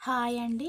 Hi అండి.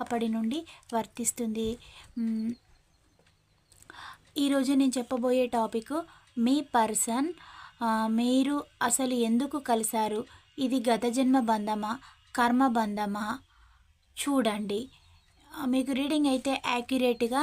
అప్పటి నుండి వర్తిస్తుంది. ఈరోజు నేను చెప్పబోయే టాపిక్ మీ పర్సన్ మీరు అసలు ఎందుకు కలిశారు? ఇది గత జన్మ బంధమా? కర్మ బంధమా? చూడండి. మీకు రీడింగ్ అయితే యాక్యురేట్గా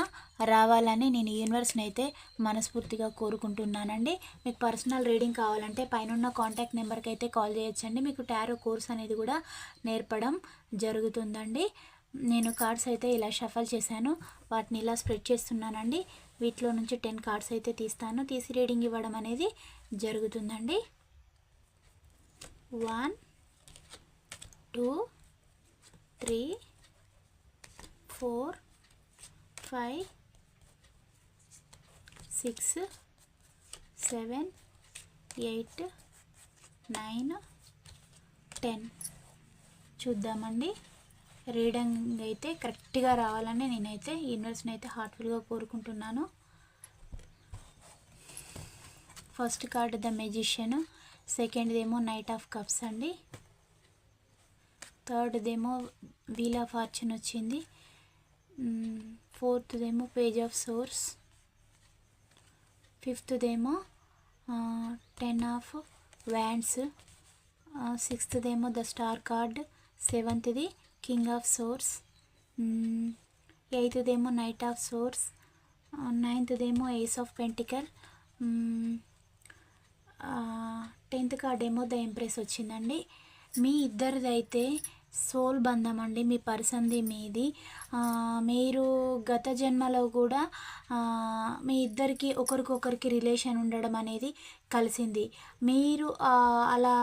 రావాలని నేను యూనివర్స్ని అయితే మనస్ఫూర్తిగా కోరుకుంటున్నానండి. మీకు పర్సనల్ రీడింగ్ కావాలంటే పైన కాంటాక్ట్ నెంబర్కి అయితే కాల్ చేయొచ్చండి. మీకు టారో కోర్స్ అనేది కూడా నేర్పడం జరుగుతుందండి. నేను కార్డ్స్ అయితే ఇలా షఫల్ చేశాను. వాటిని ఇలా స్ప్రెడ్ చేస్తున్నానండి. వీటిలో నుంచి టెన్ కార్డ్స్ అయితే తీస్తాను. తీసి రీడింగ్ ఇవ్వడం అనేది జరుగుతుందండి. One two three four five six seven eight nine ten. చూద్దామండి. రీడింగ్ అయితే కరెక్ట్గా రావాలని నేనైతే యూనివర్స్ని అయితే హార్ట్ఫుల్గా కోరుకుంటున్నాను. ఫస్ట్ కార్డ్ ద మెజిషియన్ సెకండ్దేమో నైట్ ఆఫ్ కప్స్ అండి. థర్డ్దేమో వీల్ ఆఫ్ ఫార్చ్యూన్ వచ్చింది. ఫోర్త్దేమో పేజ్ ఆఫ్ సోర్స్. ఫిఫ్త్దేమో టెన్ ఆఫ్ వ్యాండ్స్. సిక్స్త్దేమో ద స్టార్ కార్డ్. సెవెంత్ది కింగ్ ఆఫ్ సోర్స్. ఎయిత్దేమో knight of swords. నైన్త్దేమో ace of pentacle. Tenth card ఏమో ద ఎంప్రెస్ వచ్చిందండి. మీ ఇద్దరిదైతే సోల్ బంధం అండి మీ పర్సన్ది మీది. మీరు గత జన్మలో కూడా మీ ఇద్దరికి ఒకరికొకరికి రిలేషన్ ఉండడం అనేది కలిసింది. మీరు అలా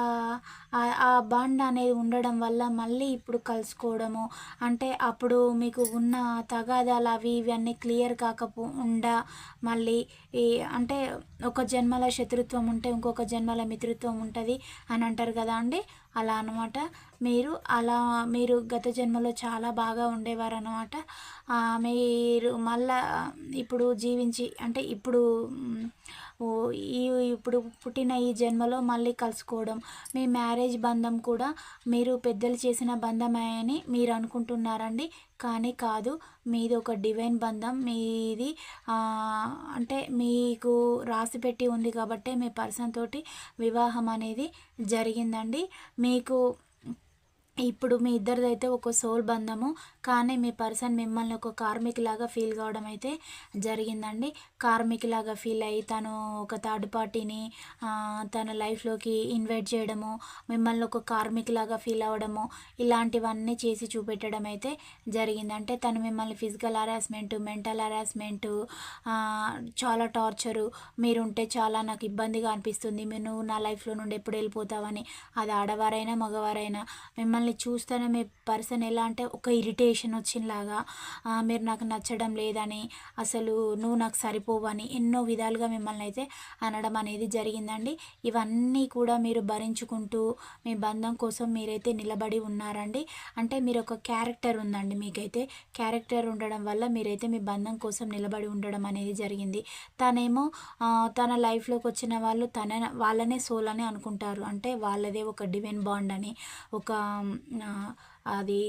ఆ- బాండ్ అనేది ఉండడం వల్ల మళ్ళీ ఇప్పుడు కలుసుకోవడము అంటే అప్పుడు మీకు ఉన్న తగాదాలు అవి ఇవన్నీ క్లియర్ కాకపో మళ్ళీ ఈ అంటే ఒక జన్మల శత్రుత్వం ఉంటే ఇంకొక జన్మల మిత్రుత్వం ఉంటుంది అని అంటారు కదా అండి? అలా అనమాట మీరు అలా మీరు గత జన్మలో చాలా బాగా ఉండేవారు అనమాట మీరు మళ్ళా ఇప్పుడు జీవించి అంటే ఇప్పుడు ఈ ఇప్పుడు పుట్టిన ఈ జన్మలో మళ్ళీ కలుసుకోవడం మీ మ్యారేజ్ బంధం కూడా మీరు పెద్దలు చేసిన బంధమే అని మీరు అనుకుంటున్నారండి. కానీ కాదు మీది ఒక డివైన్ బంధం. మీది అంటే మీకు రాసి పెట్టి ఉంది కాబట్టి మీ పర్సన్ తోటి వివాహం అనేది జరిగిందండి. మీకు ఇప్పుడు మీ ఇద్దరిదైతే ఒక సోల్ బంధము కానీ మీ పర్సన్ మిమ్మల్ని ఒక కార్మిక్ లాగా ఫీల్ కావడం అయితే జరిగిందండి. కార్మిక్ లాగా ఫీల్ అయ్యి తను ఒక థర్డ్ పార్టీని తన లైఫ్లోకి ఇన్వైట్ చేయడము మిమ్మల్ని ఒక కార్మిక్ లాగా ఫీల్ అవ్వడము ఇలాంటివన్నీ చేసి చూపెట్టడం అయితే జరిగింది. అంటే తను మిమ్మల్ని ఫిజికల్ హరాస్మెంటు మెంటల్ హరాస్మెంటు చాలా టార్చరు మీరుంటే చాలా నాకు ఇబ్బందిగా అనిపిస్తుంది మీరు నువ్వు నా లైఫ్లో నుండి ఎప్పుడు వెళ్ళిపోతావని అది ఆడవారైనా మగవారైనా మిమ్మల్ని చూస్తేనే మీ పర్సన్ ఎలా అంటే ఒక ఇరిటేషన్ వచ్చినలాగా మీరు నాకు నచ్చడం లేదని అసలు నువ్వు నాకు సరిపోవని ఎన్నో విధాలుగా మిమ్మల్ని అయితే అనడం అనేది జరిగిందండి. ఇవన్నీ కూడా మీరు భరించుకుంటూ మీ బంధం కోసం మీరైతే నిలబడి ఉన్నారండి. అంటే మీరు ఒక క్యారెక్టర్ ఉందండి మీకైతే. క్యారెక్టర్ ఉండడం వల్ల మీరైతే మీ బంధం కోసం నిలబడి ఉండడం అనేది జరిగింది. తనేమో తన లైఫ్లోకి వచ్చిన వాళ్ళు తన వాళ్ళనే సోల్ అని అనుకుంటారు. అంటే వాళ్ళదే ఒక డివైన్ బాండ్ అని ఒక అది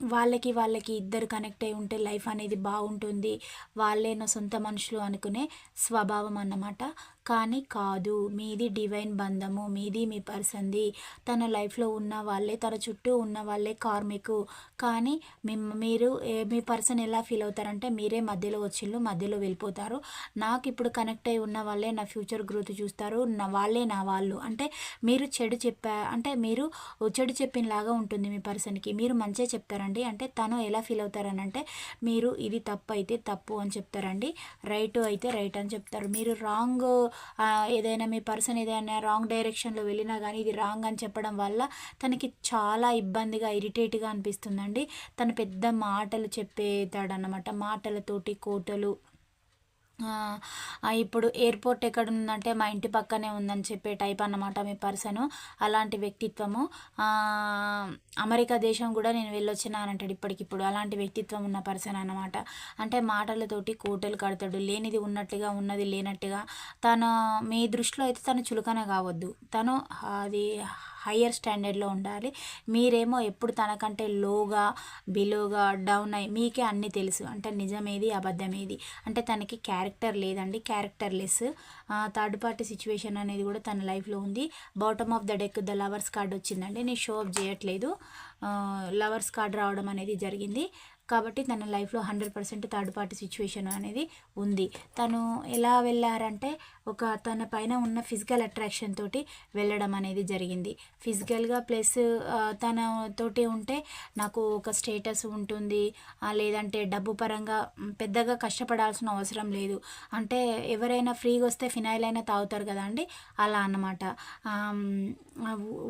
వాళ్ళకి వాళ్ళకి ఇద్దరు కనెక్ట్ అయి ఉంటే లైఫ్ అనేది బాగుంటుంది. వాళ్ళే నా సొంత మనుషులు అనుకునే స్వభావం అన్నమాట. కానీ కాదు. మీది డివైన్ బంధము మీది మీ పర్సన్ది తన లైఫ్లో ఉన్న వాళ్ళే తన చుట్టూ ఉన్న వాళ్ళే కార్మికు. కానీ మిమ్ మీరు మీ పర్సన్ ఎలా ఫీల్ అవుతారంటే మీరే మధ్యలో వచ్చిళ్ళు మధ్యలో వెళ్ళిపోతారు. నాకు ఇప్పుడు కనెక్ట్ అయి ఉన్న వాళ్ళే నా ఫ్యూచర్ గ్రోత్ చూస్తారు. నా వాళ్ళే నా వాళ్ళు. అంటే మీరు చెడు చెప్పా అంటే మీరు చెడు చెప్పినలాగా ఉంటుంది మీ పర్సన్కి. మీరు మంచిగా చెప్తారండి. అంటే తను ఎలా ఫీల్ అవుతారనంటే మీరు ఇది తప్పు అయితే తప్పు అని చెప్తారండి. రైట్ అయితే రైట్ అని చెప్తారు. మీరు రాంగ్ ఏదైనా మీ పర్సన్ ఏదైనా రాంగ్ డైరెక్షన్లో వెళ్ళినా కానీ ఇది రాంగ్ అని చెప్పడం వల్ల తనకి చాలా ఇబ్బందిగా ఇరిటేట్గా అనిపిస్తుందండి. తను పెద్ద మాటలు చెప్పేతాడనమాట మాటలతోటి కోటలు ఇప్పుడు ఎయిర్పోర్ట్ ఎక్కడ ఉందంటే మా ఇంటి పక్కనే ఉందని చెప్పే టైప్ అన్నమాట మీ పర్సను అలాంటి వ్యక్తిత్వము. అమెరికా దేశం కూడా నేను వెళ్ళొచ్చినానంటాడు ఇప్పటికిప్పుడు అలాంటి వ్యక్తిత్వం ఉన్న పర్సన్ అనమాట అంటే మాటలతోటి కోటలు కడతాడు లేనిది ఉన్నట్టుగా ఉన్నది లేనట్టుగా. తన మీ దృష్టిలో అయితే తను చులకన కావద్దు. తను అది హయ్యర్ స్టాండర్డ్లో ఉండాలి. మీరేమో ఎప్పుడు తనకంటే లోగా బిలోగా డౌన్ అయ్యి మీకే అన్నీ తెలుసు. అంటే నిజమేది అబద్ధమేది. అంటే తనకి క్యారెక్టర్ లేదండి. Character less third party situation అనేది కూడా తన లైఫ్లో ఉంది. Bottom of the deck the lovers card వచ్చిందండి. నేను షో అప్ చేయట్లేదు. లవర్స్ కార్డ్ రావడం అనేది జరిగింది. కాబట్టి తన లైఫ్లో hundred percent third party situation అనేది ఉంది తను ఎలా వెళ్ళారంటే ఒక తన పైన ఉన్న ఫిజికల్ అట్రాక్షన్ తోటి వెళ్ళడం అనేది జరిగింది ఫిజికల్గా ప్లస్ తన తోటి ఉంటే నాకు ఒక స్టేటస్ ఉంటుంది లేదంటే డబ్బు పరంగా పెద్దగా కష్టపడాల్సిన అవసరం లేదు అంటే ఎవరైనా ఫ్రీగా వస్తే ఫినాయిల్ అయినా తాగుతారు కదా అండి అలా అన్నమాట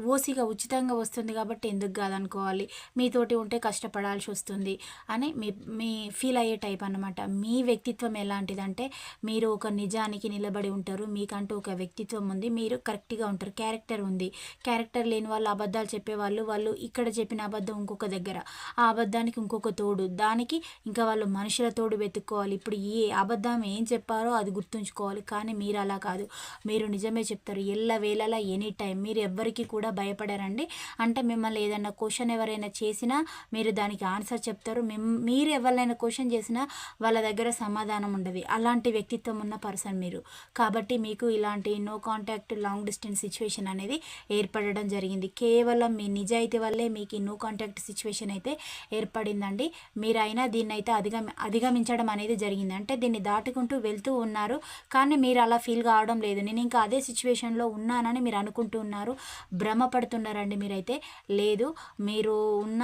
ఓసిగా ఉచితంగా వస్తుంది కాబట్టి ఎందుకు కాదనుకోవాలి మీతోటి ఉంటే కష్టపడాల్సి వస్తుంది అని మీ మీ ఫీల్ అయ్యే టైప్ అన్నమాట. మీ వ్యక్తిత్వం ఎలాంటిదంటే మీరు ఒక నిజానికి నిలబడి ఉంటారు మీకంటూ ఒక వ్యక్తిత్వం ఉంది మీరు కరెక్ట్గా ఉంటారు క్యారెక్టర్ ఉంది. క్యారెక్టర్ లేని వాళ్ళు అబద్ధాలు చెప్పేవాళ్ళు వాళ్ళు ఇక్కడ చెప్పిన అబద్ధం ఇంకొక దగ్గర. ఆ అబద్ధానికి ఇంకొక తోడు. దానికి ఇంకా వాళ్ళు మనుషుల తోడు వెతుక్కోవాలి. ఇప్పుడు ఏ అబద్ధం ఏం చెప్పారో అది గుర్తుంచుకోవాలి. కానీ మీరు అలా కాదు. మీరు నిజమే చెప్తారు. ఎల్ల వేళలా ఎనీ టైం మీరు ఎవ్వరికి కూడా భయపడరండి. అంటే మిమ్మల్ని ఏదైనా క్వశ్చన్ ఎవరైనా చేసినా మీరు దానికి ఆన్సర్ చెప్తారు. మీరు ఎవరినైనా క్వశ్చన్ చేసినా వాళ్ళ దగ్గర సమాధానం ఉండదు. అలాంటి వ్యక్తిత్వం ఉన్న పర్సన్ మీరు. కాబట్టి మీకు ఇలాంటి no contact long distance situation అనేది ఏర్పడడం జరిగింది. కేవలం మీ నిజాయితీ వల్లే మీకు ఈ నో కాంటాక్ట్ సిచ్యువేషన్ అయితే ఏర్పడిందండి. మీరైనా దీన్ని అయితే అధిగమి అధిగమించడం అనేది జరిగింది. అంటే దీన్ని దాటుకుంటూ వెళ్తూ ఉన్నారు. కానీ మీరు అలా ఫీల్ కావడం లేదు. నేను ఇంకా అదే సిచ్యువేషన్లో ఉన్నానని మీరు అనుకుంటూ ఉన్నారు. భ్రమపడుతున్నారండి మీరైతే. లేదు మీరు ఉన్న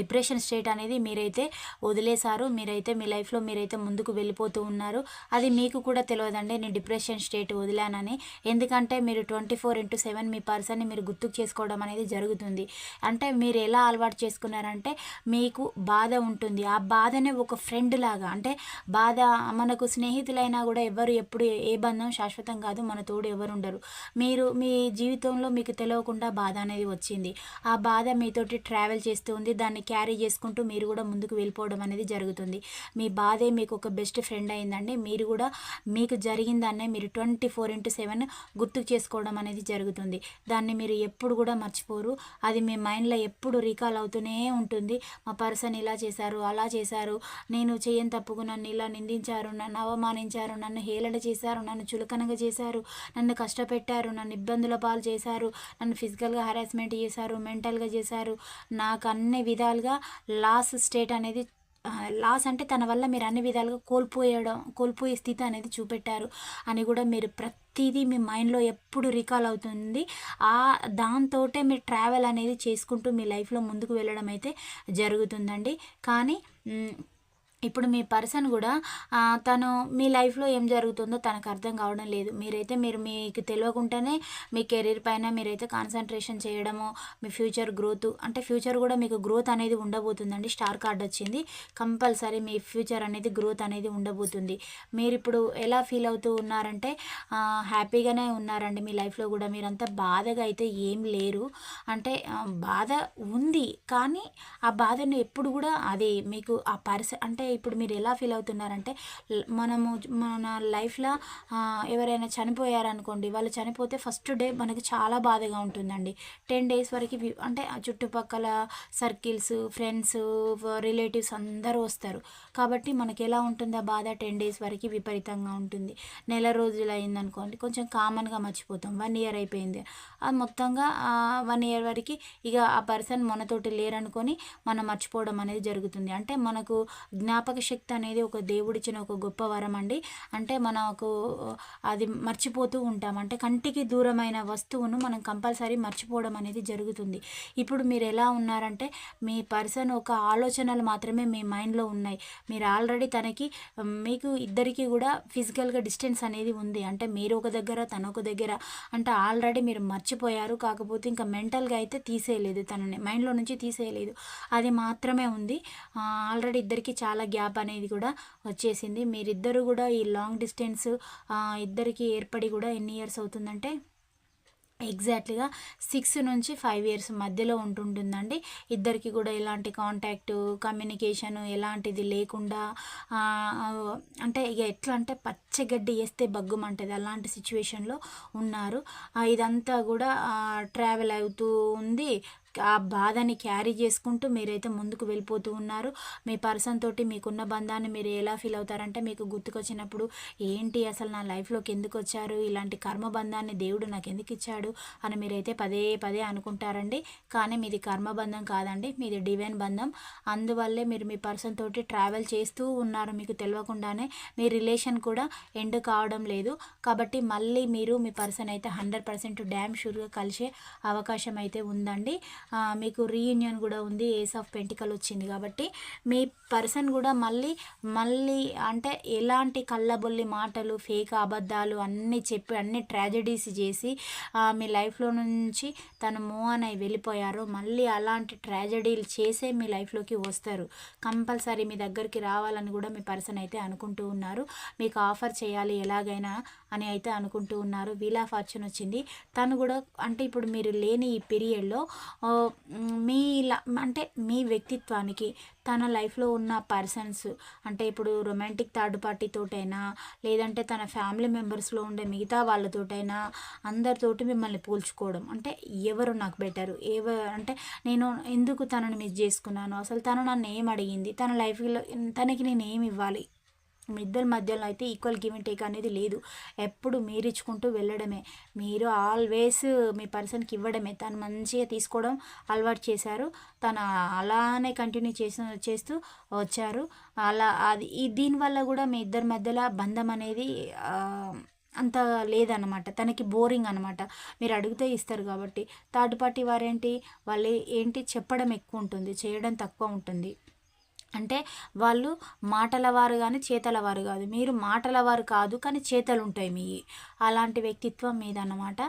డిప్రెషన్ స్టేట్ అనేది మీరైతే వదిలేశారు మీరైతే మీ లైఫ్లో మీరైతే ముందుకు వెళ్ళిపోతూ ఉన్నారు. అది మీకు కూడా తెలియదండి నేను డిప్రెషన్ స్టేట్ వదిలానని. ఎందుకంటే మీరు ట్వంటీ ఫోర్ ఇంటూ సెవెన్ మీ పర్సన్ని మీరు గుర్తుకు చేసుకోవడం అనేది జరుగుతుంది. అంటే మీరు ఎలా అలవాటు చేసుకున్నారంటే మీకు బాధ ఉంటుంది. ఆ బాధనే ఒక ఫ్రెండ్ లాగా అంటే బాధ మనకు స్నేహితులైనా కూడా ఎవరు ఎప్పుడు ఏ బంధం శాశ్వతం కాదు మన తోడు ఎవరు ఉండరు. మీరు మీ జీవితంలో మీకు తెలియకుండా బాధ అనేది వచ్చింది. ఆ బాధ మీతోటి ట్రావెల్ చేస్తూ ఉంది. దాన్ని క్యారీ చేసుకుంటూ మీరు కూడా ముందుకు వెళ్ళిపోవడం అనేది జరుగుతుంది. మీ బాధే మీకు ఒక బెస్ట్ ఫ్రెండ్ అయిందండి. మీరు కూడా మీకు జరిగిందాన్నే మీరు ట్వంటీ ఫోర్ ఇంటూ సెవెన్ గుర్తుకు చేసుకోవడం అనేది జరుగుతుంది. దాన్ని మీరు ఎప్పుడు కూడా మర్చిపోరు. అది మీ మైండ్లో ఎప్పుడు రీకాల్ అవుతూనే ఉంటుంది. మా పర్సన్ ఇలా చేశారు అలా చేశారు. నేను చేయని తప్పుకు నన్ను ఇలా నిందించారు నన్ను అవమానించారు నన్ను హేళన చేశారు నన్ను చులకనగా చేశారు నన్ను కష్టపెట్టారు నన్ను ఇబ్బందుల పాలు చేశారు నన్ను ఫిజికల్గా హరాస్మెంట్ చేశారు మెంటల్గా చేశారు. నాకు అన్ని విధాలుగా లాస్ స్టేట్ అనేది లాస్ అంటే తన వల్ల మీరు అన్ని విధాలుగా కోల్పోయడం కోల్పోయే స్థితి అనేది చూపెట్టారు అని కూడా మీరు ప్రతిదీ మీ మైండ్లో ఎప్పుడు రికాల్ అవుతుంది. ఆ దాంతోటే మీరు ట్రావెల్ అనేది చేసుకుంటూ మీ లైఫ్లో ముందుకు వెళ్ళడం అయితే జరుగుతుందండి. కానీ ఇప్పుడు మీ పర్సన్ కూడా తను మీ లైఫ్లో ఏం జరుగుతుందో తనకు అర్థం కావడం లేదు. మీరైతే మీరు మీకు తెలియకుండానే మీ కెరీర్ పైన మీరైతే కాన్సన్ట్రేషన్ చేయడము మీ ఫ్యూచర్ గ్రోత్ అంటే ఫ్యూచర్ కూడా మీకు గ్రోత్ అనేది ఉండబోతుందండి. స్టార్ కార్డ్ వచ్చింది. కంపల్సరీ మీ ఫ్యూచర్ అనేది గ్రోత్ అనేది ఉండబోతుంది. మీరు ఇప్పుడు ఎలా ఫీల్ అవుతూ ఉన్నారంటే హ్యాపీగానే ఉన్నారండి మీ లైఫ్లో కూడా. మీరంతా బాధగా అయితే ఏం లేరు. అంటే బాధ ఉంది. కానీ ఆ బాధను ఎప్పుడు కూడా అది మీకు ఆ పర్స అంటే ఇప్పుడు మీరు ఎలా ఫీల్ అవుతున్నారంటే మనము మన లైఫ్లో ఎవరైనా చనిపోయారనుకోండి వాళ్ళు చనిపోతే ఫస్ట్ డే మనకి చాలా బాధగా ఉంటుందండి. టెన్ డేస్ వరకు అంటే ఆ చుట్టుపక్కల సర్కిల్స్ ఫ్రెండ్స్ రిలేటివ్స్ అందరూ వస్తారు. కాబట్టి మనకి ఎలా ఉంటుందో ఆ బాధ? టెన్ డేస్ వరకు విపరీతంగా ఉంటుంది. నెల రోజులు అయిందనుకోండి కొంచెం కామన్గా మర్చిపోతాం. వన్ ఇయర్ అయిపోయింది. అది మొత్తంగా వన్ ఇయర్ వరకు ఇక ఆ పర్సన్ మనతోటి లేరనుకొని మనం మర్చిపోవడం అనేది జరుగుతుంది. అంటే మనకు జ్ఞాపకం జ్ఞాపక శక్తి అనేది ఒక దేవుడిచ్చిన ఒక గొప్ప వరం అండి. అంటే మనకు అది మర్చిపోతూ ఉంటాం. అంటే కంటికి దూరమైన వస్తువును మనం కంపల్సరీ మర్చిపోవడం అనేది జరుగుతుంది. ఇప్పుడు మీరు ఎలా ఉన్నారంటే మీ పర్సన్ ఒక ఆలోచనలు మాత్రమే మీ మైండ్లో ఉన్నాయి. మీరు ఆల్రెడీ తనకి మీకు ఇద్దరికి కూడా ఫిజికల్గా డిస్టెన్స్ అనేది ఉంది. అంటే మీరు ఒక దగ్గర తన ఒక దగ్గర. అంటే ఆల్రెడీ మీరు మర్చిపోయారు. కాకపోతే ఇంకా మెంటల్గా అయితే తీసేయలేదు. తనని మైండ్లో నుంచి తీసేయలేదు. అది మాత్రమే ఉంది. ఆల్రెడీ ఇద్దరికి చాలా గ్యాప్ అనేది కూడా వచ్చేసింది. మీరిద్దరు కూడా ఈ లాంగ్ డిస్టెన్స్ ఇద్దరికి ఏర్పడి కూడా ఎన్ని ఇయర్స్ అవుతుందంటే ఎగ్జాక్ట్లీగా సిక్స్ నుంచి ఫైవ్ ఇయర్స్ మధ్యలో ఉంటుంటుందండి. ఇద్దరికి కూడా ఎలాంటి కాంటాక్ట్ కమ్యూనికేషన్ ఎలాంటిది లేకుండా అంటే ఇక ఎట్లా అంటే పచ్చగడ్డి వేస్తే బగ్గుమంటుంది అలాంటి సిచ్యువేషన్లో ఉన్నారు. ఇదంతా కూడా ట్రావెల్ అవుతూ ఉంది. ఆ బాధని క్యారీ చేసుకుంటూ మీరైతే ముందుకు వెళ్ళిపోతూ ఉన్నారు. మీ పర్సన్ తోటి మీకున్న బంధాన్ని మీరు ఎలా ఫీల్ అవుతారంటే మీకు గుర్తుకొచ్చినప్పుడు ఏంటి అసలు నా లైఫ్లోకి ఎందుకు వచ్చారు? ఇలాంటి కర్మ బంధాన్ని దేవుడు నాకు ఎందుకు ఇచ్చాడు? అని మీరైతే పదే పదే అనుకుంటారండి. కానీ మీది కర్మబంధం కాదండి మీది డివైన్ బంధం. అందువల్లే మీరు మీ పర్సన్ తోటి ట్రావెల్ చేస్తూ ఉన్నారు మీకు తెలియకుండానే. మీ రిలేషన్ కూడా ఎండ్ కావడం లేదు. కాబట్టి మళ్ళీ మీరు మీ పర్సన్ అయితే హండ్రెడ్ పర్సెంట్ డ్యామ్ షూర్గా కలిసే అవకాశం అయితే ఉందండి. మీకు రీయూనియన్ కూడా ఉంది ఏస్ ఆఫ్ పెంటికల్ వచ్చింది కాబట్టి మీ పర్సన్ కూడా మళ్ళీ మళ్ళీ అంటే ఎలాంటి కళ్ళబొల్లి మాటలు ఫేక్ అబద్ధాలు అన్నీ చెప్పి అన్ని ట్రాజడీస్ చేసి మీ లైఫ్లో నుంచి తను మూవ్ అయి వెళ్ళిపోయారు. మళ్ళీ అలాంటి ట్రాజడీలు చేసే మీ లైఫ్లోకి వస్తారు. కంపల్సరీ మీ దగ్గరికి రావాలని కూడా మీ పర్సన్ అయితే అనుకుంటూ ఉన్నారు. మీకు ఆఫర్ చేయాలి ఎలాగైనా అని అయితే అనుకుంటూ ఉన్నారు. వీల్ ఆఫ్ ఫార్చ్యూన్ వచ్చింది. తను కూడా అంటే ఇప్పుడు మీరు లేని ఈ పీరియడ్లో మీ అంటే మీ వ్యక్తిత్వానికి తన లైఫ్లో ఉన్న పర్సన్స్ అంటే ఇప్పుడు రొమాంటిక్ థర్డ్ పార్టీతోటైనా లేదంటే తన ఫ్యామిలీ మెంబర్స్లో ఉండే మిగతా వాళ్ళతోటైనా అందరితోటి మిమ్మల్ని పోల్చుకోవడం. అంటే ఎవరు నాకు బెటరు? ఎవరు అంటే నేను ఎందుకు తనని మిస్ చేసుకున్నాను? అసలు తను నన్ను ఏం అడిగింది? తన లైఫ్లో తనకి నేను ఏమి ఇవ్వాలి? మీ ఇద్దరి మధ్యలో అయితే ఈక్వల్ గివ్ అండ్ టేక్ అనేది లేదు. ఎప్పుడు మీరు ఇచ్చుకుంటూ వెళ్ళడమే. మీరు ఆల్వేస్ మీ పర్సన్కి ఇవ్వడమే. తను మంచిగా తీసుకోవడం అలవాటు చేశారు. తను అలానే కంటిన్యూ చేసి చేస్తూ వచ్చారు. అలా అది దీనివల్ల కూడా మీ ఇద్దరి మధ్యలో బంధం అనేది అంత లేదనమాట తనకి బోరింగ్ అనమాట మీరు అడిగితే ఇస్తారు కాబట్టి. థర్డ్ పార్టీ వారేంటి వాళ్ళు ఏంటి చెప్పడం ఎక్కువ ఉంటుంది. చేయడం తక్కువ ఉంటుంది. అంటే వాళ్ళు మాటల వారు కానీ చేతల వారు కాదు. మీరు మాటల వారు కాదు కానీ చేతలు ఉంటాయి మీ అలాంటి వ్యక్తిత్వం మీద అన్నమాట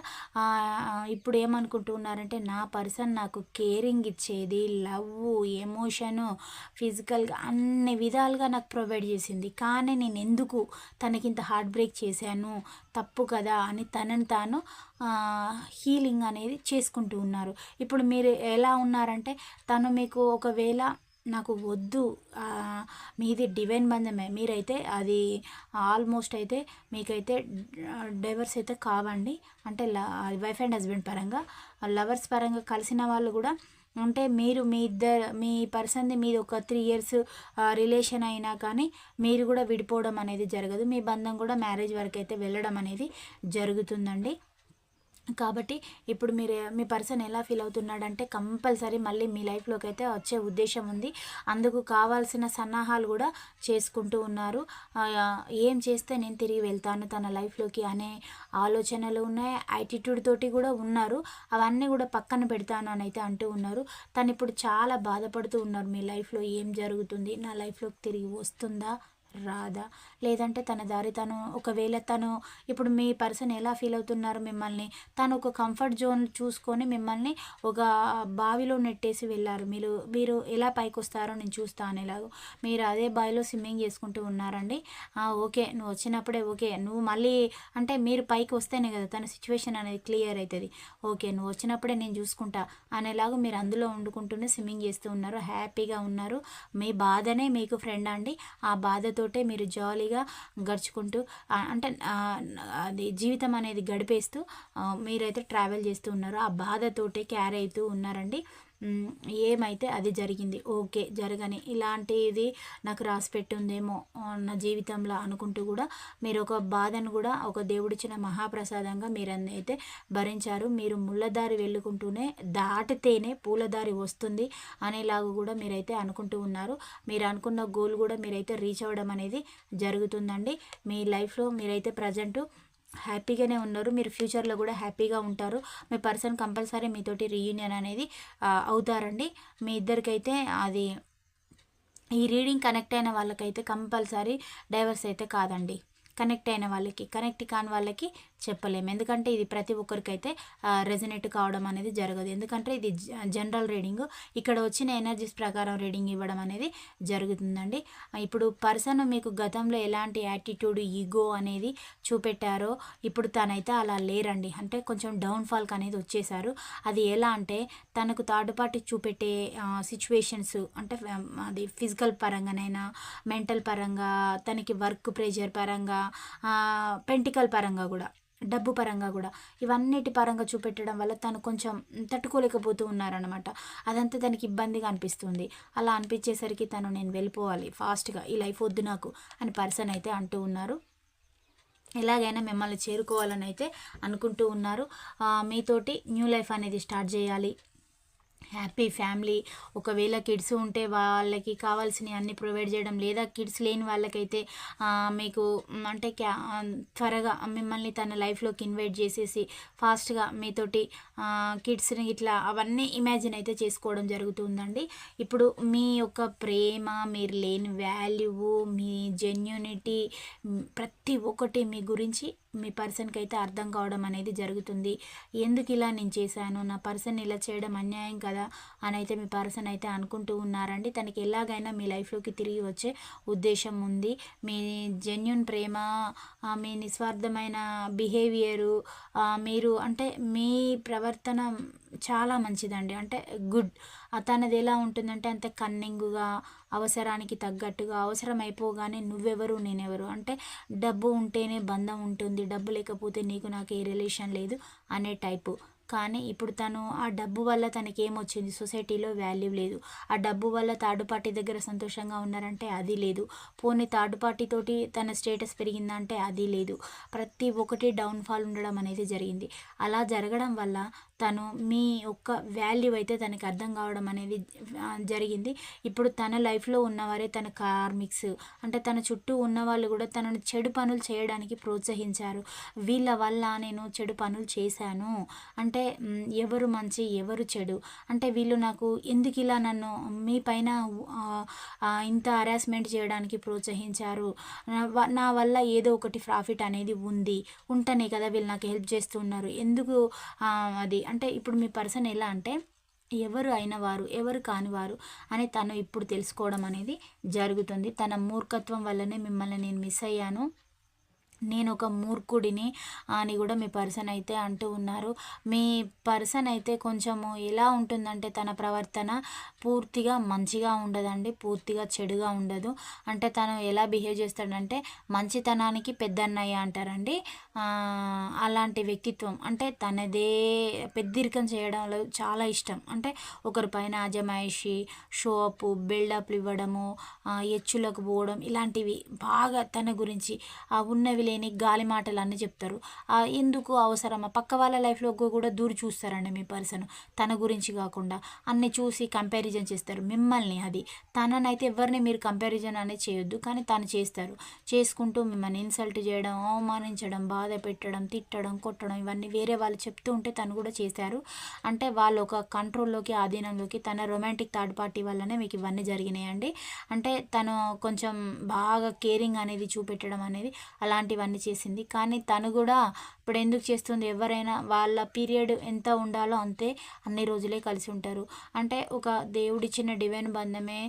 ఇప్పుడు ఏమనుకుంటున్నారంటే నా పర్సన్ నాకు కేరింగ్ ఇచ్చేది లవ్ ఎమోషను ఫిజికల్గా అన్ని విధాలుగా నాకు ప్రొవైడ్ చేసింది. కానీ నేను ఎందుకు తనకింత హార్ట్ బ్రేక్ చేశాను? తప్పు కదా అని తనని తాను హీలింగ్ అనేది చేసుకుంటూ ఉన్నారు. ఇప్పుడు మీరు ఎలా ఉన్నారంటే తను మీకు ఒకవేళ నాకు వద్దు. మీది డివైన్ బంధమే. మీరైతే అది ఆల్మోస్ట్ అయితే మీకైతే డైవర్స్ అయితే కావండి. అంటే వైఫ్ అండ్ హస్బెండ్ పరంగా. లవర్స్ పరంగా కలిసిన వాళ్ళు కూడా అంటే మీరు మీ ఇద్దరు మీ పర్సన్ది మీది ఒక త్రీ ఇయర్స్ రిలేషన్ అయినా కానీ మీరు కూడా విడిపోవడం అనేది జరగదు. మీ బంధం కూడా మ్యారేజ్ వరకు అయితే వెళ్ళడం అనేది జరుగుతుందండి. కాబట్టి ఇప్పుడు మీరు మీ పర్సన్ ఎలా ఫీల్ అవుతున్నాడంటే కంపల్సరీ మళ్ళీ మీ లైఫ్లోకి అయితే వచ్చే ఉద్దేశం ఉంది. అందుకు కావాల్సిన సన్నాహాలు కూడా చేసుకుంటూ ఉన్నారు. ఏం చేస్తే నేను తిరిగి వెళ్తాను తన లైఫ్లోకి అనే ఆలోచనలు ఉన్నాయి. యాటిట్యూడ్ తోటి కూడా ఉన్నారు. అవన్నీ కూడా పక్కన పెడతాను అని అయితే అంటూ ఉన్నారు. తను ఇప్పుడు చాలా బాధపడుతూ ఉన్నారు. మీ లైఫ్లో ఏం జరుగుతుంది? నా లైఫ్లోకి తిరిగి వస్తుందా? రాదా? లేదంటే తన దారి తను ఒకవేళ తను ఇప్పుడు మీ పర్సన్ ఎలా ఫీల్ అవుతున్నారు మిమ్మల్ని? తను ఒక కంఫర్ట్ జోన్ చూసుకొని మిమ్మల్ని ఒక బావిలో నెట్టేసి వెళ్ళారు. మీరు మీరు ఎలా పైకి వస్తారో నేను చూస్తాను ఎలాగో మీరు అదే బావిలో స్విమ్మింగ్ చేసుకుంటూ ఉన్నారండి. ఓకే. నువ్వు వచ్చినప్పుడే ఓకే. నువ్వు మళ్ళీ అంటే మీరు పైకి వస్తేనే కదా తన సిచ్యువేషన్ అనేది క్లియర్ అవుతుంది ఓకే నువ్వు వచ్చినప్పుడే నేను చూసుకుంటా అనేలాగా మీరు అందులో వండుకుంటూనే స్విమ్మింగ్ చేస్తూ ఉన్నారు. హ్యాపీగా ఉన్నారు. మీ బాధనే మీకు ఫ్రెండ్ అండి. ఆ బాధతో తోటే మీరు జాలీగా గడుచుకుంటూ అంటే అది జీవితం అనేది గడిపేస్తూ మీరైతే ట్రావెల్ చేస్తూ ఉన్నారు ఆ బాధతోటే క్యారీ అవుతూ ఉన్నారండి. ఏమైతే అది జరిగింది ఓకే జరగని ఇలాంటిది నాకు రాసి పెట్టుందేమో నా జీవితంలో అనుకుంటూ కూడా మీరు ఒక బాధను కూడా ఒక దేవుడిచ్చిన మహాప్రసాదంగా మీరు అయితే భరించారు. మీరు ముళ్ళదారి వెళ్ళుకుంటూనే దాటితేనే పూలదారి వస్తుంది అనేలాగా కూడా మీరైతే అనుకుంటూ ఉన్నారు. మీరు అనుకున్న గోల్ కూడా మీరైతే రీచ్ అవ్వడం అనేది జరుగుతుందండి. మీ లైఫ్లో మీరైతే ప్రజెంటు హ్యాపీగానే ఉన్నారు. మీరు ఫ్యూచర్లో కూడా హ్యాపీగా ఉంటారు. మీ పర్సన్ కంపల్సరీ మీతోటి రీయూనియన్ అనేది అవుతారండి. మీ ఇద్దరికైతే అది ఈ రీడింగ్ కనెక్ట్ అయిన వాళ్ళకైతే కంపల్సరీ డైవర్స్ అయితే కాదండి. కనెక్ట్ అయిన వాళ్ళకి కనెక్ట్ కాని వాళ్ళకి చెప్పలేము. ఎందుకంటే ఇది ప్రతి ఒక్కరికైతే రెజనేట్ కావడం అనేది జరగదు. ఎందుకంటే ఇది జనరల్ రీడింగ్ ఇక్కడ వచ్చిన ఎనర్జీస్ ప్రకారం రీడింగ్ ఇవ్వడం అనేది జరుగుతుందండి. ఇప్పుడు పర్సన్ మీకు గతంలో ఎలాంటి యాటిట్యూడ్ ఈగో అనేది చూపెట్టారో ఇప్పుడు తనైతే అలా లేరండి. అంటే కొంచెం డౌన్ఫాల్కి అనేది వచ్చేసారు. అది ఎలా అంటే తనకు థర్డ్ పార్టీ చూపెట్టే సిచ్యువేషన్స్ అంటే అది ఫిజికల్ పరంగానైనా మెంటల్ పరంగా తనకి వర్క్ ప్రెషర్ పరంగా పెంటికల్ పరంగా కూడా. డబ్బు పరంగా కూడా. ఇవన్నిటి పరంగా చూపెట్టడం వల్ల తను కొంచెం తట్టుకోలేకపోతూ ఉన్నారనమాట అదంతా తనకి ఇబ్బందిగా అనిపిస్తుంది. అలా అనిపించేసరికి తను నేను వెళ్ళిపోవాలి ఫాస్ట్గా ఈ లైఫ్ వద్దు నాకు అని పర్సన్ అయితే అంటూ ఉన్నారు. ఎలాగైనా మిమ్మల్ని చేరుకోవాలని అయితే అనుకుంటూ ఉన్నారు. మీతోటి న్యూ లైఫ్ అనేది స్టార్ట్ చేయాలి. Happy family. ఒకవేళ కిడ్స్ ఉంటే వాళ్ళకి కావాల్సినవి అన్ని ప్రొవైడ్ చేయడం లేదా కిడ్స్ లేని వాళ్ళకైతే మీకు అంటే క్యా త్వరగా మిమ్మల్ని తన లైఫ్లోకి ఇన్వైట్ చేసేసి ఫాస్ట్గా మీతోటి కిడ్స్ని ఇట్లా అవన్నీ ఇమాజిన్ అయితే చేసుకోవడం జరుగుతుందండి. ఇప్పుడు మీ యొక్క ప్రేమ మీరు లేని వాల్యూ మీ జెన్యూనిటీ ప్రతి ఒక్కటి మీ గురించి మీ పర్సన్కి అయితే అర్థం కావడం అనేది జరుగుతుంది. ఎందుకు ఇలా నేను చేశాను? నా పర్సన్ ఇలా చేయడం అన్యాయం కదా? అని అయితే మీ పర్సన్ అయితే అనుకుంటూ ఉన్నారండి. తనకి ఎలాగైనా మీ లైఫ్లోకి తిరిగి వచ్చే ఉద్దేశం ఉంది. మీ జెన్యున్ ప్రేమ మీ నిస్వార్థమైన బిహేవియరు మీరు అంటే మీ ప్రవర్తన చాలా మంచిదండి. అంటే గుడ్. తనది ఎలా ఉంటుందంటే అంత కన్నింగ్గా అవసరానికి తగ్గట్టుగా అవసరం అయిపోగానే నువ్వెవరు నేనెవరు. అంటే డబ్బు ఉంటేనే బంధం ఉంటుంది. డబ్బు లేకపోతే నీకు నాకు ఏ రిలేషన్ లేదు అనే టైపు. కానీ ఇప్పుడు తను ఆ డబ్బు వల్ల తనకి ఏమొచ్చింది సొసైటీలో వాల్యూ లేదు. ఆ డబ్బు వల్ల థర్డ్ పార్టీ దగ్గర సంతోషంగా ఉన్నారంటే అది లేదు. పోనీ థర్డ్ పార్టీ తోటి తన స్టేటస్ పెరిగిందంటే అది లేదు. ప్రతి ఒక్కటి డౌన్ఫాల్ ఉండడం అనేది జరిగింది. అలా జరగడం వల్ల తను మీ యొక్క వాల్యూ అయితే తనకి అర్థం కావడం అనేది జరిగింది. ఇప్పుడు తన లైఫ్లో ఉన్నవారే తన కార్మిక్స్ అంటే తన చుట్టూ ఉన్న వాళ్ళు కూడా తనను చెడు పనులు చేయడానికి ప్రోత్సహించారు. వీళ్ళ వల్ల నేను చెడు పనులు చేశాను. అంటే ఎవరు మంచి ఎవరు చెడు. అంటే వీళ్ళు నాకు ఎందుకు ఇలా నన్ను మీ పైన ఇంత హరాస్మెంట్ చేయడానికి ప్రోత్సహించారు? నా వ- నా వల్ల ఏదో ఒకటి ప్రాఫిట్ అనేది ఉంది. ఉంటేనే కదా వీళ్ళు నాకు హెల్ప్ చేస్తున్నారు. ఎందుకు అది? అంటే ఇప్పుడు మీ పర్సన్ ఎలా అంటే ఎవరు అయిన వారు ఎవరు కానివారు అని తను ఇప్పుడు తెలుసుకోవడం అనేది జరుగుతుంది. తన మూర్ఖత్వం వల్లనే మిమ్మల్ని నేను మిస్ అయ్యాను. నేను ఒక మూర్ఖుడిని అని కూడా మీ పర్సన్ అయితే అంటూ ఉన్నారు. మీ పర్సన్ అయితే కొంచెము ఎలా ఉంటుందంటే తన ప్రవర్తన పూర్తిగా మంచిగా ఉండదండి పూర్తిగా చెడుగా ఉండదు. అంటే తను ఎలా బిహేవ్ చేస్తాడంటే మంచితనానికి పెద్దన్నయ్య అంటారండి. అలాంటి వ్యక్తిత్వం అంటే తనదే పెద్దరికం చేయడంలో చాలా ఇష్టం. అంటే ఒకరి పైన అజమాయిషి షో అప్ బిల్డప్లు ఇవ్వడము ఎచ్చులకు పోవడం ఇలాంటివి బాగా తన గురించి ఆ ఉన్నవి లేని గాలి మాటలు అన్నీ చెప్తారు ఎందుకు అవసరమా? పక్క వాళ్ళ లైఫ్లో కూడా దూరి చూస్తారండి మీ పర్సన్. తన గురించి కాకుండా అన్ని చూసి కంపారిజన్ చేస్తారు. మిమ్మల్ని అది. తననైతే ఎవరిని మీరు కంపారిజన్ అనేది చేయొద్దు కానీ తను చేస్తారు. చేసుకుంటూ మిమ్మల్ని ఇన్సల్ట్ చేయడం అవమానించడం బాధ పెట్టడం తిట్టడం కొట్టడం ఇవన్నీ వేరే వాళ్ళు చెప్తూ ఉంటే తను కూడా చేశారు. అంటే వాళ్ళు ఒక కంట్రోల్లోకి ఆధీనంలోకి తన రొమాంటిక్ థర్డ్ పార్టీ వల్లనే మీకు ఇవన్నీ జరిగినాయండి. అంటే తను కొంచెం బాగా కేరింగ్ అనేది చూపెట్టడం అనేది ఇవన్నీ చేసింది. కానీ తను కూడా ఇప్పుడు ఎందుకు చేస్తుంది? ఎవరైనా వాళ్ళ పీరియడ్ ఎంత ఉండాలో అంతే అన్ని రోజులే కలిసి ఉంటారు. అంటే ఒక దేవుడిచ్చిన డివైన్ బంధమే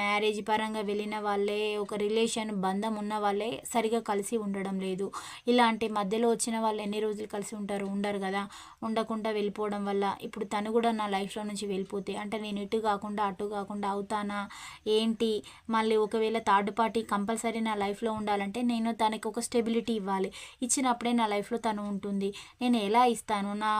మ్యారేజ్ పరంగా వెళ్ళిన వాళ్ళే ఒక రిలేషన్ బంధం ఉన్న వాళ్ళే సరిగా కలిసి ఉండడం లేదు. ఇలాంటి మధ్యలో వచ్చిన వాళ్ళు ఎన్ని రోజులు కలిసి ఉంటారు? ఉండరు కదా. ఉండకుండా వెళ్ళిపోవడం వల్ల. ఇప్పుడు తను కూడా నా లైఫ్లో నుంచి వెళ్ళిపోతే అంటే నేను ఇటు కాకుండా అటు కాకుండా అవుతానా? ఏంటి? మళ్ళీ ఒకవేళ థర్డ్ పార్టీ కంపల్సరీ నా లైఫ్లో ఉండాలంటే నేను తనకి ఒక స్టెబిలిటీ ఇవ్వాలి. ఇచ్చినప్పుడే నా లైఫ్ లైఫ్లో తను ఉంటుంది. నేను ఎలా ఇస్తాను? నా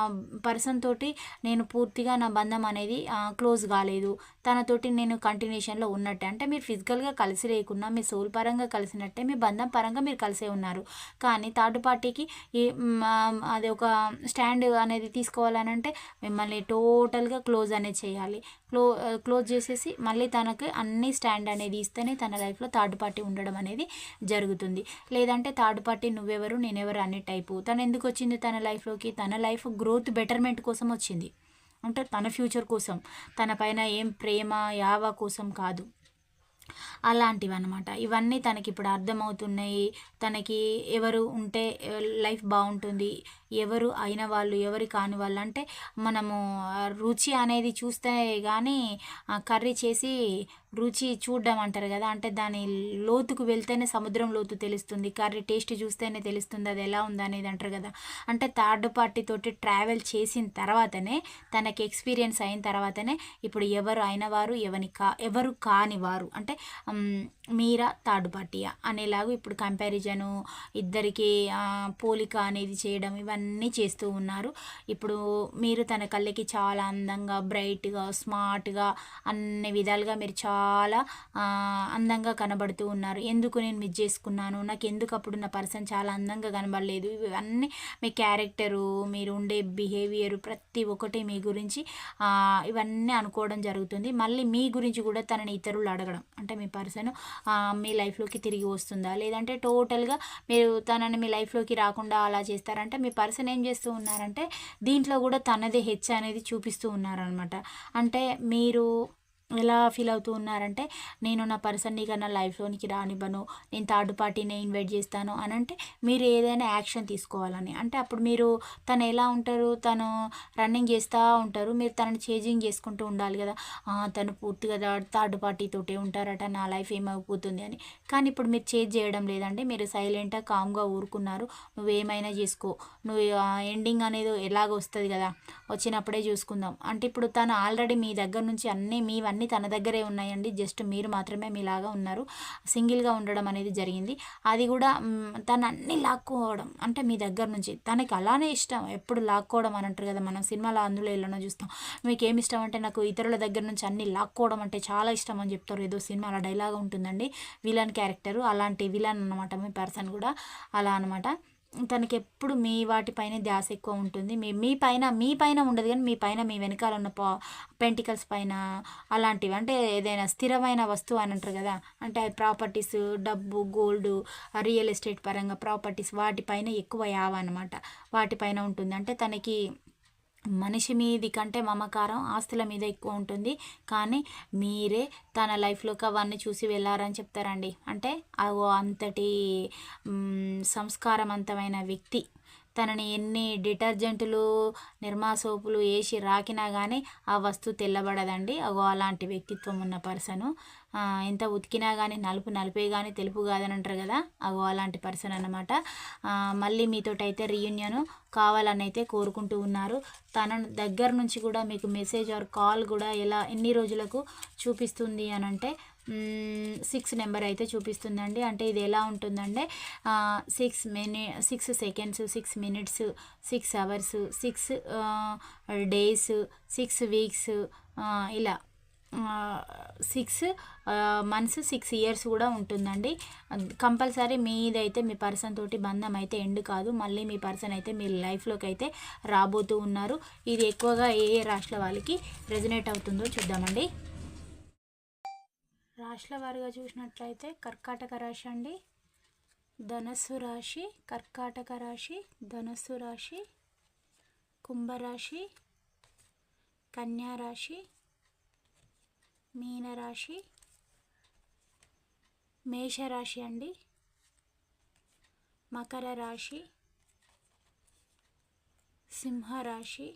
పర్సన్ తోటి నేను పూర్తిగా నా బంధం అనేది క్లోజ్ కాలేదు. తనతోటి నేను కంటిన్యూషన్లో ఉన్నట్టే. అంటే మీరు ఫిజికల్గా కలిసి లేకున్నా మీ సోల్ పరంగా కలిసినట్టే మీ బంధం పరంగా మీరు కలిసే ఉన్నారు. కానీ థర్డ్ పార్టీకి ఈ అది ఒక స్టాండ్ అనేది తీసుకోవాలనంటే మిమ్మల్ని టోటల్గా క్లోజ్ అనేది చేయాలి. క్లో క్లోజ్ చేసేసి మళ్ళీ తనకి అన్ని స్టాండ్ అనేది ఇస్తేనే తన లైఫ్లో థర్డ్ పార్టీ ఉండడం అనేది జరుగుతుంది. లేదంటే థర్డ్ పార్టీ నువ్వెవరు నేనెవరు అనే టైపు. తను ఎందుకు వచ్చింది తన లైఫ్లోకి? తన లైఫ్ గ్రోత్ బెటర్మెంట్ కోసం వచ్చింది. అంటే తన ఫ్యూచర్ కోసం. తన పైన ఏం ప్రేమ యావ కోసం కాదు. అలాంటివి అనమాట ఇవన్నీ తనకి ఇప్పుడు అర్థమవుతున్నాయి. తనకి ఎవరు ఉంటే లైఫ్ బాగుంటుంది. ఎవరు అయిన వాళ్ళు ఎవరు కాని వాళ్ళు. అంటే మనము రుచి అనేది చూస్తే కానీ కర్రీ చేసి రుచి చూడడం అంటారు కదా. అంటే దాని లోతుకు వెళ్తేనే సముద్రం లోతు తెలుస్తుంది. కర్రీ టేస్ట్ చూస్తేనే తెలుస్తుంది అది ఎలా ఉంది అనేది అంటారు కదా. అంటే థర్డ్ పార్టీ తోటి ట్రావెల్ చేసిన తర్వాతనే తనకి ఎక్స్పీరియన్స్ అయిన తర్వాతనే ఇప్పుడు ఎవరు అయిన వారు ఎవని కా ఎవరు కాని వారు. అంటే మీరా థర్డ్ పార్టీయా అనేలాగా ఇప్పుడు కంపారిజను ఇద్దరికి పోలిక అనేది చేయడం ఇవన్నీ చేస్తూ ఉన్నారు. ఇప్పుడు మీరు తన కళ్ళకి చాలా అందంగా బ్రైట్గా స్మార్ట్గా అన్ని విధాలుగా మీరు చాలా అందంగా కనబడుతూ ఉన్నారు. ఎందుకు నేను మిస్ చేసుకున్నాను? నాకు ఎందుకు అప్పుడు నా పర్సన్ చాలా అందంగా కనబడలేదు? ఇవన్నీ మీ క్యారెక్టరు మీరు ఉండే బిహేవియర్ ప్రతి ఒక్కటి మీ గురించి ఇవన్నీ అనుకోవడం జరుగుతుంది. మళ్ళీ మీ గురించి కూడా తనని ఇతరులు అడగడం అంటే మీ పర్సన్ మీ లైఫ్లోకి తిరిగి వస్తుందా? లేదంటే టోటల్గా మీరు తనని మీ లైఫ్లోకి రాకుండా అలా చేస్తారంటే మీ పర్సన్ ఏం చేస్తూ ఉన్నారంటే దీంట్లో కూడా తనదే హెచ్ అనేది చూపిస్తూ ఉన్నారనమాట. అంటే మీరు ఎలా ఫీల్ అవుతూ ఉన్నారంటే నేను నా పర్సన్ని ఇక నా లైఫ్లోనికి రానివ్వను. నేను థర్డ్ పార్టీని ఇన్వైట్ చేస్తాను. అని అంటే మీరు ఏదైనా యాక్షన్ తీసుకోవాలని. అంటే అప్పుడు మీరు తను ఎలా ఉంటారు? తను రన్నింగ్ చేస్తూ ఉంటారు. మీరు తనని చేంజింగ్ చేసుకుంటూ ఉండాలి కదా. తను పూర్తిగా థర్డ్ పార్టీతోటే ఉంటారట. నా లైఫ్ ఏమైపోతుంది అని. కానీ ఇప్పుడు మీరు చేంజ్ చేయడం లేదండి. మీరు సైలెంట్గా కామ్గా ఊరుకున్నారు. నువ్వేమైనా చేసుకో. నువ్వు ఎండింగ్ అనేది ఎలాగ వస్తుంది కదా. వచ్చినప్పుడే చూసుకుందాం. అంటే ఇప్పుడు తను ఆల్రెడీ మీ దగ్గర నుంచి అన్నీ మీవన్నీ తన దగ్గరే ఉన్నాయండి. జస్ట్ మీరు మాత్రమే మీలాగా ఉన్నారు. సింగిల్గా ఉండడం అనేది జరిగింది. అది కూడా తను అన్నీ లాక్కోవడం అంటే మీ దగ్గర నుంచి. తనకి అలానే ఇష్టం. ఎప్పుడు లాక్కోవడం అని అంటారు కదా మనం సినిమాలో అందులో ఎలానో చూస్తాం. మీకు ఏమి ఇష్టం అంటే నాకు ఇతరుల దగ్గర నుంచి అన్ని లాక్కోవడం అంటే చాలా ఇష్టం అని చెప్తారు. ఏదో సినిమాలో డైలాగ్ ఉంటుందండి. Villain character. అలాంటి విలన్ అనమాట మీ పర్సన్ కూడా అలా అనమాట తనకి ఎప్పుడు మీ వాటిపైన ధ్యాస ఎక్కువ ఉంటుంది. మీ మీ పైన మీ పైన ఉండదు కానీ మీ పైన మీ వెనకాల ఉన్న పా పెంటికల్స్ పైన అలాంటివి. అంటే ఏదైనా స్థిరమైన వస్తువు అని అంటారు కదా అంటే ప్రాపర్టీస్ డబ్బు గోల్డ్ రియల్ ఎస్టేట్ పరంగా ప్రాపర్టీస్ వాటిపైన ఎక్కువ యావ అనమాట వాటిపైన ఉంటుంది. అంటే తనకి మనిషి మీది కంటే మమకారం ఆస్తుల మీద ఎక్కువ ఉంటుంది. కానీ మీరే తన లైఫ్లోకి అవన్నీ చూసి వెళ్ళారని చెప్తారండి. అంటే అగో అంతటి సంస్కారవంతమైన వ్యక్తి తనని ఎన్ని డిటర్జెంట్లు నిర్మా సోపులు వేసి రాకినా కానీ ఆ వస్తువు తెల్లబడదండి. అగో అలాంటి వ్యక్తిత్వం ఉన్న పర్సను. ఎంత ఉతికినా కానీ నలుపు నలిపే కానీ తెలుపు కాదని అంటారు కదా? అగో అలాంటి పర్సన్ అనమాట మళ్ళీ మీతోటైతే రీయూనియన్ కావాలని అయితే కోరుకుంటూ ఉన్నారు. తన దగ్గర నుంచి కూడా మీకు మెసేజ్ ఆర్ కాల్ కూడా ఎలా ఎన్ని రోజులకు చూపిస్తుంది అని అంటే సిక్స్ నెంబర్ అయితే చూపిస్తుందండి. అంటే ఇది ఎలా ఉంటుందంటే six mini six seconds six minutes six hours six days six weeks ఇలా సిక్స్ మంత్స్ సిక్స్ ఇయర్స్ కూడా ఉంటుందండి. కంపల్సరీ మీదైతే మీ పర్సన్ తోటి బంధం అయితే ఎండ్ కాదు. మళ్ళీ మీ పర్సన్ అయితే మీ లైఫ్లోకి అయితే రాబోతూ ఉన్నారు. ఇది ఎక్కువగా ఏ ఏ రాష్ట్రాల వాళ్ళకి రెజనేట్ అవుతుందో చూద్దామండి. రాశుల వారిగా చూసినట్లయితే కర్కాటక రాశి అండి. ధనస్సు రాశి కర్కాటక రాశి ధనస్సు రాశి కుంభరాశి కన్యా రాశి మీనరాశి మేషరాశి అండి. మకర రాశి సింహరాశి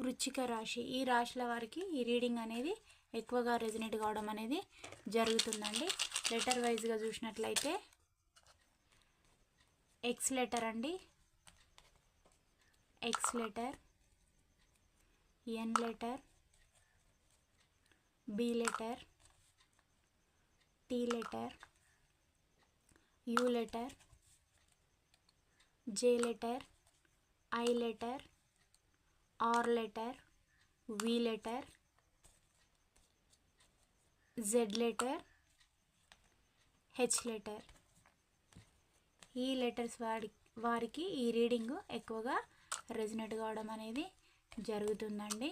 వృచ్చిక రాశి. ఈ రాశుల వారికి ఈ రీడింగ్ అనేది ఎక్కువగా రెజినేట్ కావడం అనేది జరుగుతుందండి. లెటర్ వైజ్గా చూసినట్లయితే ఎక్స్ లెటర్ అండి. X letter N letter B letter T letter U letter J letter I letter R letter V letter Z letter H letter ఈ లెటర్స్ వాడి వారికి ఈ రీడింగ్ ఎక్కువగా రెజినేట్ కావడం అనేది జరుగుతుందండి.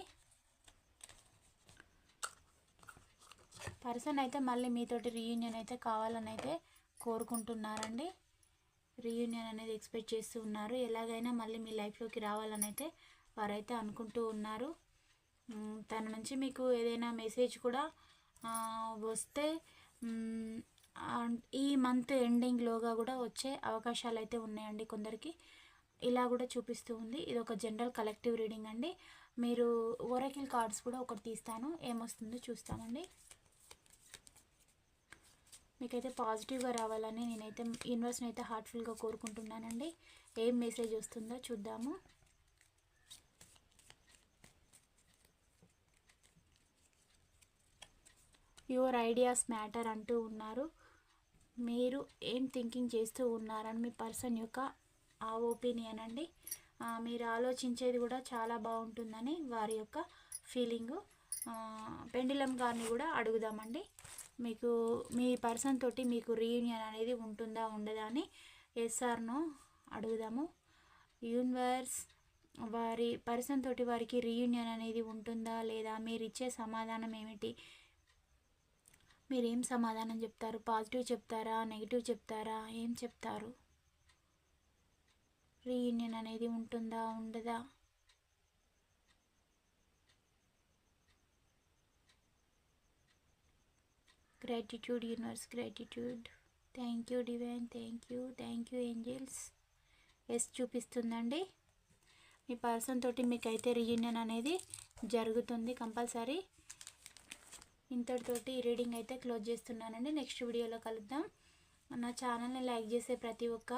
పర్సన్ అయితే మళ్ళీ మీతోటి రీయూనియన్ అయితే కావాలని అయితే కోరుకుంటున్నారండి. రీయూనియన్ అనేది ఎక్స్పెక్ట్ చేస్తూ ఉన్నారు. ఎలాగైనా మళ్ళీ మీ లైఫ్లోకి రావాలని అయితే వారైతే అనుకుంటూ ఉన్నారు. తన నుంచి మీకు ఏదైనా మెసేజ్ కూడా వస్తే ఈ మంత్ ఎండింగ్లోగా కూడా వచ్చే అవకాశాలు అయితే ఉన్నాయండి కొందరికి. ఇలా కూడా చూపిస్తూ ఉంది. ఇది ఒక జనరల్ కలెక్టివ్ రీడింగ్ అండి. మీరు ఓరకిల్ కార్డ్స్ కూడా ఒకటి తీస్తాను. ఏమొస్తుందో చూస్తామండి మీకైతే పాజిటివ్గా రావాలని నేనైతే యూనివర్స్ని అయితే హార్ట్ఫుల్గా కోరుకుంటున్నానండి. ఏం మెసేజ్ వస్తుందో చూద్దాము. యువర్ ఐడియాస్ మ్యాటర్ అంటూ ఉన్నారు. మీరు ఏం థింకింగ్ చేస్తూ ఉన్నారని మీ పర్సన్ యొక్క ఆ ఒపీనియన్ అండి. మీరు ఆలోచించేది కూడా చాలా బాగుంటుందని వారి యొక్క ఫీలింగు. పెండిలం గారిని కూడా అడుగుదామండి. మీకు మీ పర్సన్ తోటి మీకు రీయూనియన్ అనేది ఉంటుందా ఉండదా అని ఎస్ఆర్నో అడుగుదాము. యూనివర్స్ వారి పర్సన్ తోటి వారికి రీయూనియన్ అనేది ఉంటుందా లేదా మీరు ఇచ్చే సమాధానం ఏమిటి? మీరు ఏం సమాధానం చెప్తారు? పాజిటివ్ చెప్తారా? నెగిటివ్ చెప్తారా? ఏం చెప్తారు? రీయూనియన్ అనేది ఉంటుందా? ఉండదా? Gratitude universe gratitude. Thank you divine thank you. Thank you angels. Yes చూపిస్తుందండి. మీ పర్సన్ తోటి మీకైతే రీయూనియన్ అనేది జరుగుతుంది కంపల్సరీ. ఇంతటితోటి రీడింగ్ అయితే క్లోజ్ చేస్తున్నానండి. నెక్స్ట్ వీడియోలో కలుద్దాం. నా ఛానల్ని లైక్ చేసే ప్రతి ఒక్క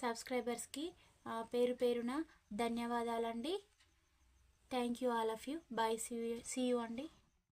సబ్స్క్రైబర్స్కి పేరు పేరున ధన్యవాదాలండి. Thank you all of you. Bye see see you అండి.